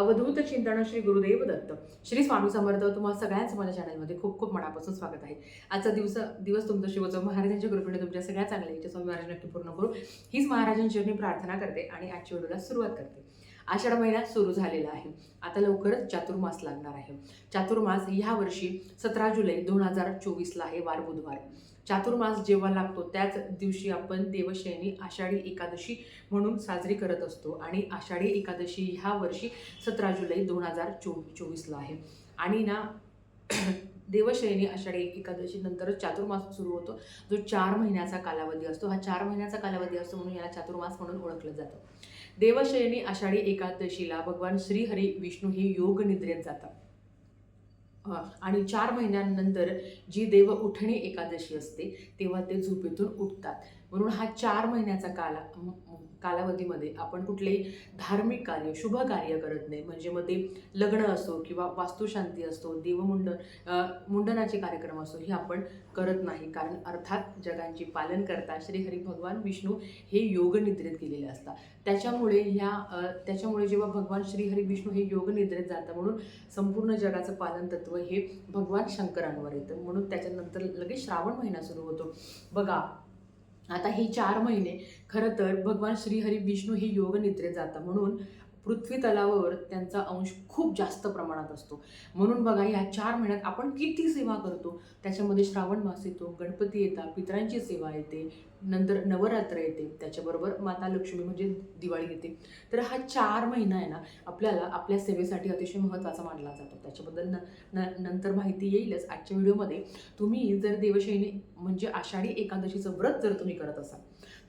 अवधूत चिंतन श्री गुरुदेव दत्त. श्री स्वामी समर्थ तुम्हाला सगळ्यांचं माझ्या चॅनलमध्ये खूप खूप मनापासून स्वागत आहे. आजचा दिवस दिवस तुमचं शिवचं महाराजांच्या कृपेने तुमच्या सगळ्या चांगल्या इच्छा स्वामी महाराज नक्की पूर्ण करू. हीच महाराजांची मी प्रार्थना करते आणि आजच्या व्हिडिओला सुरुवात करते. आषाढ महिना सुरू झालेला आहे. आता लवकरच चातुर्मास लागणार आहे. चातुर्मास ह्या वर्षी सतरा जुलै दोन हजार चोवीसला आहे वार बुधवार. चातुर्मास जेव्हा लागतो त्याच दिवशी आपण देवशयनी आषाढी एकादशी म्हणून साजरी करत असतो. आणि आषाढी एकादशी ह्या वर्षी सतरा जुलै दोन हजार चो चोवीसला आहे. आणि ना देवशयनी आषाढी एकादशी नंतरच चातुर्मास सुरू होतो जो चार महिन्याचा कालावधी असतो. हा चार महिन्याचा कालावधी असतो म्हणून याला चातुर्मास म्हणून ओळखलं जातं. देवशयनी आषाढी एकादशीला भगवान श्रीहरी विष्णू हे योग निद्रेत जातात. आणि चार महिन्यांनंतर जी देव उठणी एकादशी असते तेव्हा ते झोपेतून उठतात. म्हणून हा चार महिन्याचा काला कालावधीमध्ये आपण कुठलेही धार्मिक कार्य शुभ कार्य करत नाही. म्हणजे मग ते लग्न असो किंवा वास्तुशांती असतो देवमुंडन मुंडनाचे कार्यक्रम असो हे आपण करत नाही. कारण अर्थात जगांची पालन करता श्रीहरी भगवान विष्णू हे योगनिद्रेत गेलेले असतात. त्याच्यामुळे ह्या त्याच्यामुळे जेव्हा भगवान श्रीहरी विष्णू हे योगनिद्रेत जातं म्हणून संपूर्ण जगाचं पालन तत्व हे भगवान शंकरांवर येतं. म्हणून त्याच्यानंतर लगेच श्रावण महिना सुरू होतो. बघा आता हे चार महिने खरं तर भगवान श्रीहरी विष्णू हे योग निद्रेत म्हणून पृथ्वी तलावावर त्यांचा अंश खूप जास्त प्रमाणात असतो. म्हणून बघा ह्या चार महिन्यात आपण किती सेवा करतो? त्याच्यामध्ये श्रावण मास येतो गणपती येतात पितरांची सेवा येते नंतर नवरात्र येते त्याच्याबरोबर माता लक्ष्मी म्हणजे दिवाळी येते. तर हा चार महिना आहे ना आपल्याला आपल्या सेवेसाठी अतिशय महत्त्वाचा मानला जातो. त्याच्याबद्दल न न नंतर माहिती येईलच आजच्या व्हिडिओमध्ये. तुम्ही जर देवशैनी म्हणजे आषाढी एकादशीचं व्रत जर तुम्ही करत असाल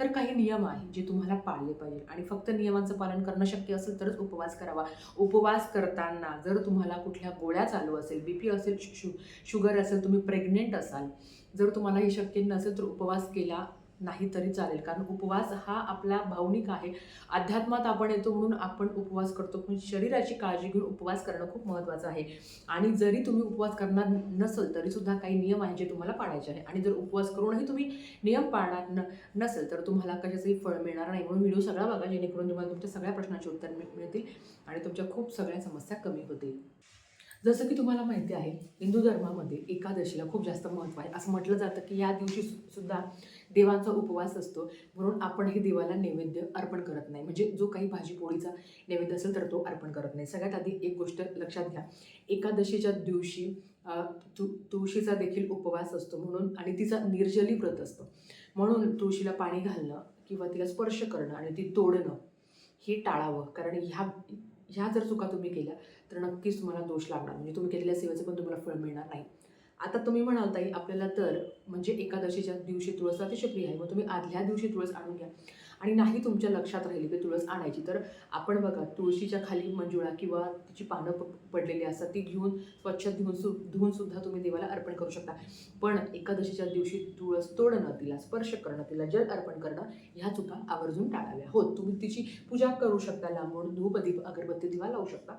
तर काही नियम आहेत जे तुम्हाला पाळले पाहिजे. आणि फक्त नियमांचं पालन करणं शक्य असेल तरच उपवास करावा. उपवास करताना जर तुम्हाला कुठल्या गोळ्या चालू असेल बी पी असेल शु शुगर असेल तुम्ही प्रेग्नेंट असाल जर तुम्हाला हे शक्य नसेल तर उपवास केला नाही तरी चालेल. कारण उपवास हा आपला भावनिक आहे. अध्यात्मात आपण येतो म्हणून आपण उपवास करतो. पण शरीराची काळजी घेऊन उपवास करणं खूप महत्त्वाचं आहे. आणि जरी तुम्ही उपवास करणार नसेल तरीसुद्धा काही नियम आहेत जे तुम्हाला पाळायचे आहे आणि जर उपवास करूनही तुम्ही नियम पाळणार न नसेल तर तुम्हाला कशाचंही फळ मिळणार नाही. म्हणून व्हिडिओ सगळा बघा जेणेकरून तुम्हाला तुमच्या सगळ्या प्रश्नांची उत्तर मिळतील आणि तुमच्या खूप सगळ्या समस्या कमी होतील. जसं की तुम्हाला माहिती आहे हिंदू धर्मामध्ये एकादशीला खूप जास्त महत्त्व आहे. असं म्हटलं जातं की या दिवशी सु- सुद्धा देवांचा उपवास असतो. म्हणून आपण हे देवाला नैवेद्य अर्पण करत नाही. म्हणजे जो काही भाजीपोळीचा नैवेद्य असेल तर तो अर्पण करत नाही. सगळ्यात आधी एक गोष्ट लक्षात घ्या. एकादशीच्या दिवशी तु तुळशीचा देखील उपवास असतो म्हणून आणि तिचा निर्जली व्रत असतं. म्हणून तुळशीला पाणी घालणं किंवा तिला स्पर्श करणं आणि ती तोडणं हे टाळावं. कारण ह्या ह्या जर चुका तुम्ही केल्या तर नक्कीच तुम्हाला दोष लागणार. म्हणजे तुम्ही केलेल्या सेवेचं पण तुम्हाला फळ मिळणार नाही. आता तुम्ही म्हणाल ताई आपल्याला तर म्हणजे एकादशीच्या दिवशी तुळस अतिशय प्रिय आहे मग तुम्ही आदल्या दिवशी तुळस आणून घ्या. आणि नाही तुमच्या लक्षात राहिली की तुळस आणायची तर आपण बघा तुळशीच्या खाली मंजुळा किंवा तिची पानं पडलेली असतात ती घेऊन स्वच्छ धुवून सु धुवून सुद्धा तुम्ही देवाला अर्पण करू शकता. पण एकादशीच्या दिवशी तुळस तोडणं तिला स्पर्श करणं तिला जल अर्पण करणं ह्या चुका आवर्जून टाळाव्या. हो तुम्ही तिची पूजा करू शकता लांबून धूपदीप अगरबत्ती दिवा लावू शकता.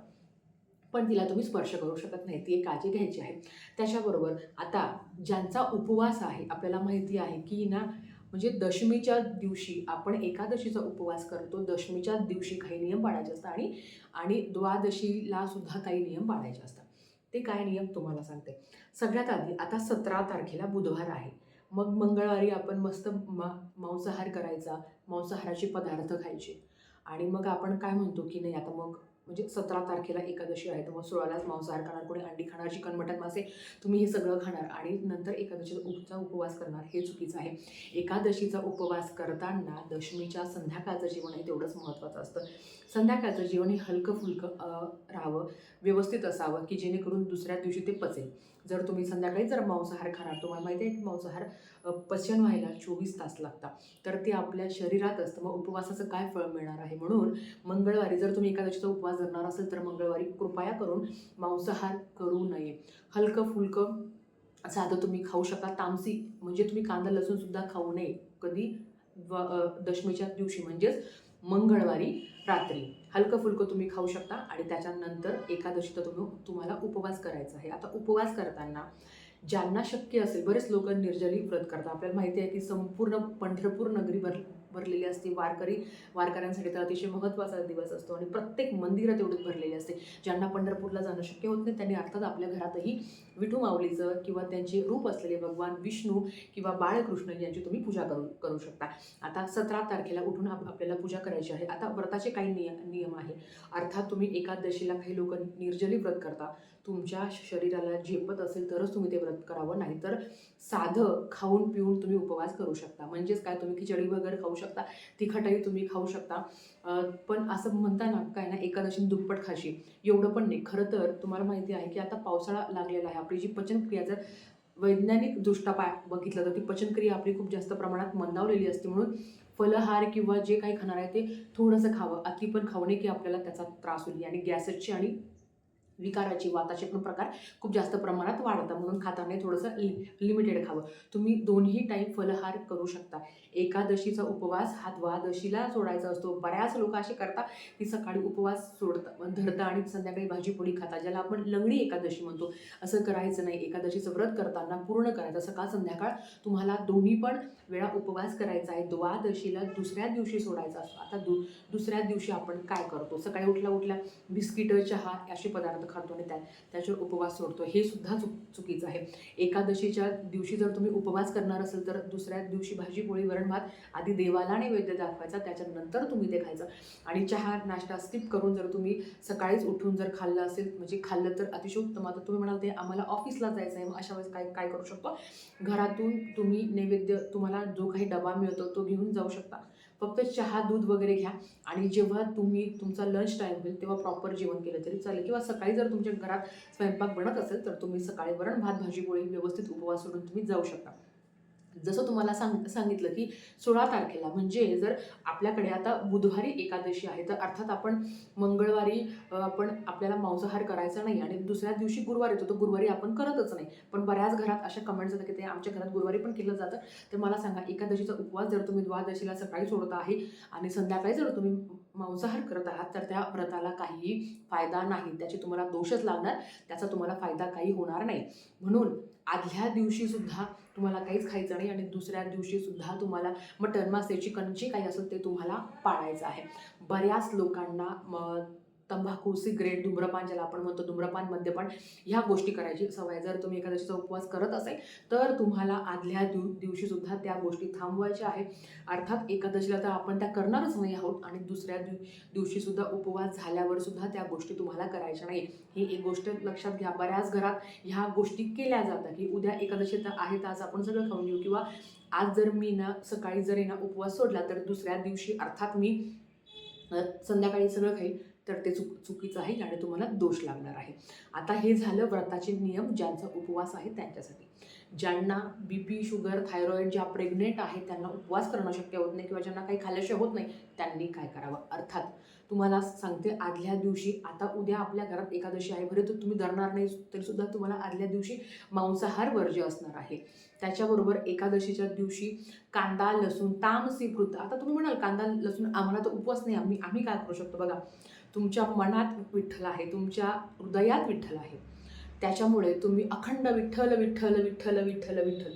पण तिला तुम्ही स्पर्श करू शकत नाही. ती एक काळजी घ्यायची आहे. त्याच्याबरोबर आता ज्यांचा उपवास आहे आपल्याला माहिती आहे की ना म्हणजे दशमीच्या दिवशी आपण एकादशीचा उपवास करतो. दशमीच्या दिवशी काही नियम पाळायचे असतात आणि आणि द्वादशीला सुद्धा काही नियम पाळायचे असतात. ते काय नियम तुम्हाला सांगते. सगळ्यात आधी आता सतरा तारखेला बुधवार आहे. मग मंगळवारी आपण मस्त मा मांसाहार करायचा. मांसाहाराचे पदार्थ खायचे. आणि मग आपण काय म्हणतो की नाही आता मग म्हणजे सतरा तारखेला एकादशी आहे तर मग सोळालाच मांसाहार खाणार कोणी अंडी खाणार चिकन मटन मासे तुम्ही हे सगळं खाणार आणि नंतर एकादशीचा उपचा उपवास करणार हे चुकीचं आहे. एकादशीचा उपवास करताना दशमीच्या संध्याकाळचं जेवण हे तेवढंच महत्त्वाचं असतं. संध्याकाळचं जेवण हे हलकं फुलकं राहावं व्यवस्थित असावं की जेणेकरून दुसऱ्या दिवशी ते पचेल. जर तुम्ही संध्याकाळी जर मांसाहार खाणार तुम्हाला माहिती आहे की मांसाहार पचन व्हायला चोवीस तास लागतात. तर ते आपल्या शरीरात असतं. मग उपवासाचं काय फळ मिळणार आहे म्हणून मंगळवारी जर तुम्ही एकादशीचा उपवास धरणार असेल तर मंगळवारी कृपया करून मांसाहार करू नये. हलकं फुलकं साधं तुम्ही खाऊ शकता. तामसी म्हणजे तुम्ही कांदा लसूणसुद्धा खाऊ नये. कधी व दशमीच्या दिवशी म्हणजेच मंगळवारी रात्री. हलकं फुलकं तुम्ही खाऊ शकता आणि त्याच्यानंतर एकादशीचा तुम्ही तुम्हाला उपवास करायचा आहे. आता उपवास करताना ज्यांना शक्य असेल बरेच लोक निर्जली व्रत करतात. आपल्याला माहिती आहे की संपूर्ण पंढरपूर नगरीभर भरलेली असते. वारकरी वारकऱ्यांसाठी तर अतिशय महत्त्वाचा दिवस असतो आणि प्रत्येक मंदिरं तेवढीच भरलेली असते. ज्यांना पंढरपूरला जाणं शक्य होत नाही त्यांनी अर्थात आपल्या घरातही विठू माऊलीचं किंवा त्यांचे रूप असलेले भगवान विष्णू किंवा बाळकृष्ण यांची तुम्ही पूजा करू करू शकता. आता सतरा तारखेला उठून आपल्याला पूजा करायची आहे. आता व्रताचे काही नियम नियम आहे. अर्थात तुम्ही एकादशीला काही लोक निर्जली व्रत करता. तुमच्या शरीराला झेपत असेल तरच तुम्ही ते व्रत करावं नाहीतर साधं खाऊन पिऊन तुम्ही उपवास करू शकता. म्हणजेच काय? तुम्ही खिचडी वगैरे खाऊ शकता तिखटही तुम्ही खाऊ शकता. पण असं म्हणताना काय ना एकादशी दुप्पट खाशी. एवढं पण नाही. खरं तर तुम्हाला माहिती आहे की आता पावसाळा लागलेला आहे. आपली जी पचनक्रिया जर वैज्ञानिक दृष्ट्या पाय बघितलं तर ती पचनक्रिया आपली खूप जास्त प्रमाणात मंदावलेली असते. म्हणून फलहार किंवा जे काही खाणार आहे ते थोडंसं खावं. अति पण खाऊ नये की आपल्याला त्याचा त्रास होईल. आणि गॅसेसची आणि विकाराची वाताचे पण प्रकार खूप जास्त प्रमाणात वाढतात. म्हणून खाताना थोडंसं लि लिमिटेड खावं. तुम्ही दोन्ही टाईम फलहार करू शकता. एकादशीचा उपवास हा द्वादशीला सोडायचा असतो. बऱ्याच लोक असे करतात की सकाळी उपवास सोडता धरता आणि संध्याकाळी भाजी पोळी खाता ज्याला आपण लंगडी एकादशी म्हणतो. असं करायचं नाही. एकादशीचं व्रत करताना पूर्ण करायचं. सकाळ संध्याकाळ तुम्हाला दोन्ही पण वेळा उपवास करायचा आहे. द्वादशीला दुसऱ्या दिवशी सोडायचा असतो. आता दु दुसऱ्या दिवशी आपण काय करतो? सकाळी उठल्या उठल्या बिस्किटं चहा असे पदार्थ खातो आणि त्या त्याच्यावर उपवास सोडतो. हे सुद्धा चुक चुकीचं आहे. एकादशीच्या दिवशी जर तुम्ही उपवास करणार असेल तर दुसऱ्या दिवशी भाजी पोळी वरण भात आधी देवाला नैवेद्य दाखवायचा. त्याच्यानंतर तुम्ही ते खायचं. आणि चहा नाश्ता स्किप करून जर तुम्ही सकाळीच उठून जर खाल्लं असेल म्हणजे खाल्लं तर अतिशय उत्तम. आता तुम्ही म्हणाल ते आम्हाला ऑफिसला जायचं आहे मग अशा वेळेस काय काय करू शकतो? घरातून तुम्ही नैवेद्य तुम्हाला जो काही डबा मिळतो तो घेऊन जाऊ शकता. फक्त चहा दूध वगैरे घ्या. आणि जेव्हा तुम्ही तुमचा लंच टाईम होईल तेव्हा प्रॉपर जेवण केलं तरी चालेल. किंवा सकाळी जर तुमच्या घरात स्वयंपाक बनत असेल तर तुम्ही सकाळी वरण भात भाजी पोळी व्यवस्थित उपवास सोडून तुम्ही जाऊ शकता. जसं तुम्हाला सांग सांगितलं की सोळा तारखेला म्हणजे जर आपल्याकडे आता बुधवारी एकादशी आहे तर अर्थात आपण मंगळवारी आपण आपल्याला मांसाहार करायचा नाही आणि दुसऱ्या दिवशी गुरुवार येतो तर गुरुवारी आपण करतच नाही. पण बऱ्याच घरात अशा कमेंट्स येतात की ते आमच्या घरात गुरुवारी पण केलं जातं. तर मला सांगा एकादशीचा उपवास जर तुम्ही द्वादशीला सकाळी सोडत आहे आणि संध्याकाळी जर तुम्ही मांसाहार करत आहात तर त्या व्रताला काहीही फायदा नाही. त्याचे तुम्हाला दोषच लागणार त्याचा तुम्हाला फायदा काही होणार नाही. म्हणून आदल्या दिवशीसुद्धा तुम्हाला काहीच खायचं नाही आणि दुसऱ्या दिवशीसुद्धा तुम्हाला मटण मासे चिकन जे काही असेल ते तुम्हाला पाळायचं आहे. बऱ्याच लोकांना मग तंबाखू सिगरेट धूम्रपान ज्याला आपण म्हणतो धूम्रपानमध्ये पण ह्या गोष्टी करायची सवय. जर तुम्ही एकादशीचा उपवास करत असेल तर तुम्हाला आदल्या दिव दिवशीसुद्धा त्या गोष्टी थांबवायच्या आहे अर्थात एकादशीला तर आपण त्या करणारच नाही आहोत आणि दुसऱ्या दिव दिवशीसुद्धा उपवास झाल्यावरसुद्धा त्या गोष्टी तुम्हाला करायच्या नाही ही एक गोष्ट लक्षात घ्या. बऱ्याच घरात ह्या गोष्टी केल्या जातात की उद्या एकादशी तर आहे आज आपण सगळं खाऊन घेऊ किंवा आज जर मी ना सकाळी जर ना उपवास सोडला तर दुसऱ्या दिवशी अर्थात मी संध्याकाळी सगळं खाईल तर ते चुक चुकीचं आहे आणि तुम्हाला दोष लागणार आहे. आता हे झालं व्रताचे नियम ज्यांचा उपवास आहे त्यांच्यासाठी. ज्यांना बी पी शुगर थायरॉईड ज्या प्रेग्नेंट आहेत त्यांना उपवास करणं शक्य होत नाही किंवा ज्यांना काही खाल्ल्याशिवाय होत नाही त्यांनी काय करावं? अर्थात तुम्हाला सांगते आदल्या दिवशी आता उद्या आपल्या घरात एकादशी आहे बरे तर तुम्ही धरणार नाही तरीसुद्धा तुम्हाला आदल्या दिवशी मांसाहार वर्ज्य असणार आहे. त्याच्याबरोबर एकादशीच्या दिवशी कांदा लसूण तामसी वृत्त आता तुम्ही म्हणाल कांदा लसूण आम्हाला तर उपवास नाही आम्ही आम्ही काय करू शकतो? बघा तुमच्या मनात विठ्ठल आहे तुमच्या हृदयात विठ्ठल आहे. त्याच्यामुळे तुम्ही अखंड विठ्ठल विठ्ठल विठ्ठल विठ्ठल विठ्ठल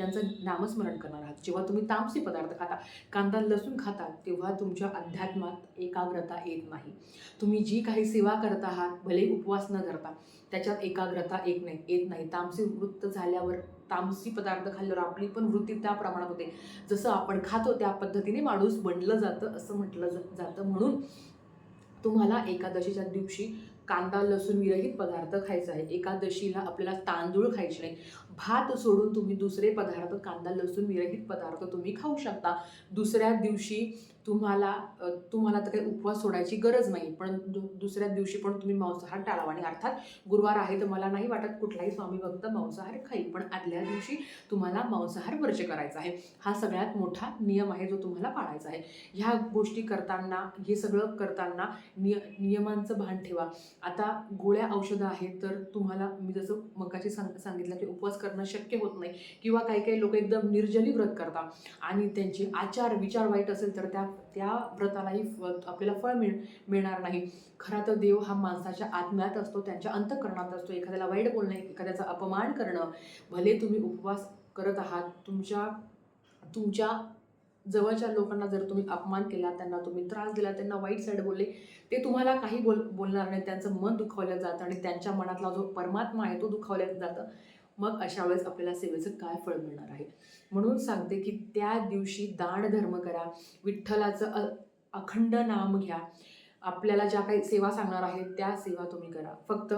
यांचं नामस्मरण करणार आहात. जेव्हा तुम्ही तामसी पदार्थ खाता कांदा लसूण खाता तेव्हा तुमच्या अध्यात्मात एकाग्रता येत नाही. तुम्ही जी काही सेवा करत आहात भले उपवास न करता त्याच्यात एकाग्रता एक नाही येत नाही. तामसी वृत्त झाल्यावर तामसी पदार्थ खाल्ल्यावर आपली पण वृत्ती त्या प्रमाणात होते. जसं आपण खातो त्या पद्धतीने माणूस बनलं जातं असं म्हटलं ज- जातं. म्हणून तुम्हाला एकादशीच्या दिवशी कांदा लसूण विरहित पदार्थ खायचा आहे. एकादशीला आपल्याला तांदूळ खायचे नाही. भात सोडून तुम्ही दुसरे पदार्थ कांदा लसूण विरहित पदार्थ तुम्ही खाऊ शकता. दुसऱ्या दिवशी तुम्हाला तुम्हाला तर काही उपवास सोडायची गरज नाही पण दु दुसऱ्या दिवशी पण तुम्ही मांसाहार टाळावा आणि अर्थात गुरुवार आहे तर मला नाही वाटत कुठलाही स्वामी भक्त मांसाहार खाईल पण आदल्या दिवशी तुम्हाला मांसाहार वर्ज करायचा आहे. हा सगळ्यात मोठा नियम आहे जो तुम्हाला पाळायचा आहे. ह्या गोष्टी करताना हे सगळं करताना निय नियमांचं भान ठेवा. आता गोळ्या औषधं आहेत तर तुम्हाला मी जसं मगाशी सांग सांगितलं की उपवास करणं शक्य होत नाही. किंवा काही काही लोक एकदम निर्जली व्रत करतात. आणि त्यांचे आचार विचार वाईट असेल तर त्या त्या व्रतालाही फ- आपल्याला फळ मिळ मिळणार नाही. खरा तर देव हा माणसाच्या आत्म्यात असतो त्यांच्या अंतकरणात असतो. एखाद्याला वाईट बोलणं एखाद्याचा अपमान करणं भले तुम्ही उपवास करत आहात तुमच्या तुमच्या जवळच्या लोकांना जर तुम्ही अपमान केला त्यांना तुम्ही त्रास दिला त्यांना वाईट साईड बोलले ते तुम्हाला काही बोल बोलणार नाही. त्यांचं मन दुखावलं जातं आणि त्यांच्या मनातला जो परमात्मा आहे तो दुखावल्या जातं. मग अशा वेळेस आपल्याला सेवेचं काय फळ मिळणार आहे? म्हणून सांगते की त्या दिवशी दान धर्म करा विठ्ठलाचं अ- अखंड नाम घ्या. आपल्याला ज्या काही सेवा सांगणार आहेत त्या सेवा तुम्ही करा. फक्त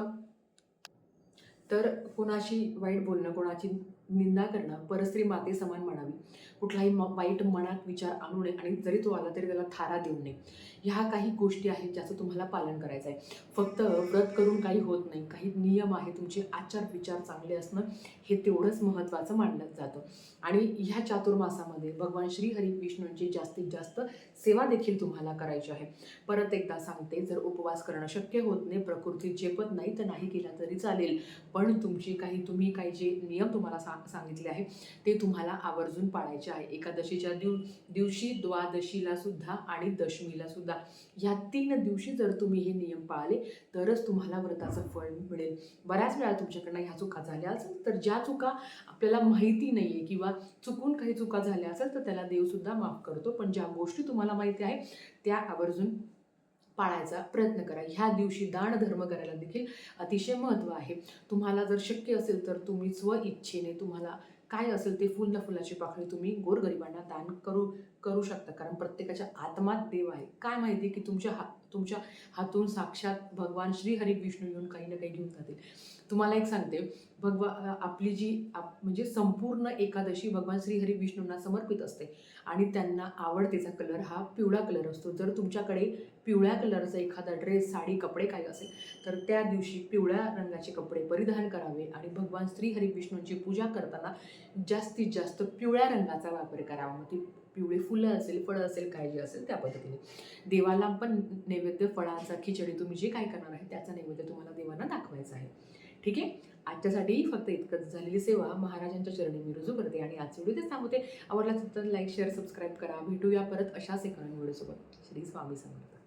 तर कोणाशी वाईट बोलणं कोणाची निंदा करणं परस्त्री माते समान म्हणावी. कुठलाही म वाईट मनात विचार आणू नये आणि जरी तो आला तरी त्याला थारा देऊ नये. ह्या काही गोष्टी आहेत ज्याचं तुम्हाला पालन करायचं आहे. फक्त व्रत करून काही होत नाही. काही नियम आहे तुमचे आचार विचार चांगले असणं हे तेवढंच महत्त्वाचं मानलं जातं. आणि ह्या चातुर्मासामध्ये भगवान श्री हरी विष्णूंची जास्तीत जास्त सेवा देखील तुम्हाला करायची आहे. परत एकदा सांगते जर उपवास करणं शक्य होत नाही प्रकृती झेपत नाही तर नाही केला तरी चालेल. पण तुमची काही तुम्ही काही जे नियम तुम्हाला सांग सांगितले आहे. ते तुम्हाला आवर्जून पाळायचे आहे. एकादशीच्या दिव दिवशी द्वादशीला सुद्धा आणि दशमीला सुद्धा. ह्या तीन दिवशी जर तुम्ही हे नियम पाळले तरच तुम्हाला व्रताचं फळ मिळेल. बऱ्याच वेळा तुमच्याकडनं ह्या चुका झाल्या असेल तर ज्या चुका आपल्याला माहिती नाही आहे किंवा चुकून काही चुका झाल्या असेल तर त्याला देवसुद्धा माफ करतो. पण ज्या गोष्टी तुम्हाला माहिती आहे त्या आवर्जून पाळायचा प्रयत्न करा. ह्या दिवशी दान धर्म करायला देखील अतिशय महत्त्व आहे. तुम्हाला जर शक्य असेल तर तुम्ही स्व इच्छेने तुम्हाला काय असेल ते फुल न फुलाची पाकळी तुम्ही गोरगरिबांना दान करू करू शकता. कारण प्रत्येकाच्या आत्मात देव आहे. काय माहिती की तुमच्या हा तुमच्या हातून साक्षात भगवान श्री हरी विष्णू येऊन काही ना काही घेऊन जातील. तुम्हाला एक सांगते. भगवा आपली जी आप म्हणजे संपूर्ण एकादशी भगवान श्री हरी विष्णूंना समर्पित असते. आणि त्यांना आवडतेचा कलर हा पिवळा कलर असतो. जर तुमच्याकडे पिवळ्या कलरचा एखादा ड्रेस साडी कपडे काही असेल तर त्या दिवशी पिवळ्या रंगाचे कपडे परिधान करावे आणि भगवान श्री हरी विष्णूंची पूजा करताना जास्तीत जास्त पिवळ्या रंगाचा वापर करावा. मग ती पिवळी फुलं असेल फळं असेल काय जे असेल त्या पद्धतीने. देवाला पण नैवेद्य फळांचा खिचडी तुम्ही जे काय करणार आहे त्याचा नैवेद्य तुम्हाला देवांना दाखवायचा आहे. ठीक आहे? आजच्यासाठी फक्त इतकंच. झालेली सेवा महाराजांच्या चरणी मी रुजू करते आणि आज व्हिडिओ ते सांगते आवडला तर लाईक शेअर सबस्क्राईब करा. भेटूया परत अशाच एका व्हिडिओसोबत. श्री स्वामी समर्थ.